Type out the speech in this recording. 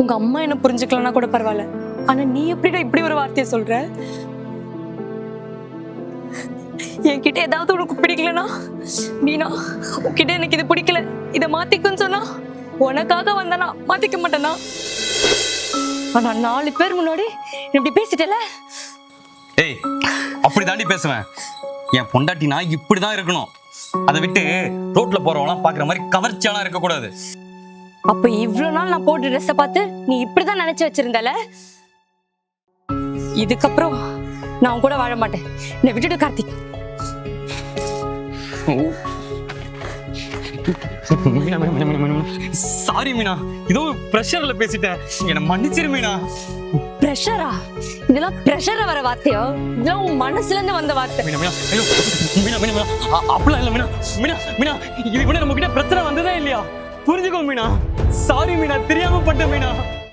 உங்க அம்மா என்ன புரிஞ்சுக்கலன்னா கூட பரவாயில்ல. ஆனா நீ எப்படிடா இப்படி ஒரு வார்த்தையை சொல்ற? என்கிட்ட ஏதாவது உனக்கு பிடிக்கலனா மீனா உன்கிட்ட எனக்கு இது பிடிக்கல. இதை மாத்திக்குன்னு சொன்னா உனக்காக வந்தனா மாத்திக்க மாட்டேனா? ஆனா நாலு பேர் முன்னாடி இப்படி பேசிட்டல? ஏய் அப்படி தாண்டி பேசுவேன். என் பொண்டாட்டினா இப்படிதான் இருக்கணும். அதை விட்டு ரோட்ல போறவங்களாம் பாக்குற மாதிரி கவர்ச்சியாலாம் இருக்கக்கூடாது. அப்ப இவ்வளவு நாள் நான் போட்ட ட்ரெஸ்ஸை பார்த்து நீ இப்படிதான் நினைச்சு வச்சிருந்தல? இதுக்கப்புறம் நான் உன் கூட வாழ மாட்டேன். என்னை விட்டுட்டு கார்த்திக். சாரி மீனா. ஏதோ ப்ரெஷர்ல பேசிட்டேன். என்னை மன்னிச்சிரு மீனா. ப்ரெஷரா இதெல்லாம் ப்ரெஷரா வர வார்த்தையோ? இதெல்லாம் உன் மனசுல இருந்து வந்த வார்த்தை. மீனா மீனா ஐயோ. மீனா மீனா மீனா. அப்படிலாம் இல்ல மீனா. மீனா மீனா. இதுக்கு முன்னாடி நம்ம கிட்ட பிரச்சனை வந்ததே இல்லையா? புரிஞ்சுக்கோ மீனா. சாரி மீனா தெரியாம பட்ட மீனா.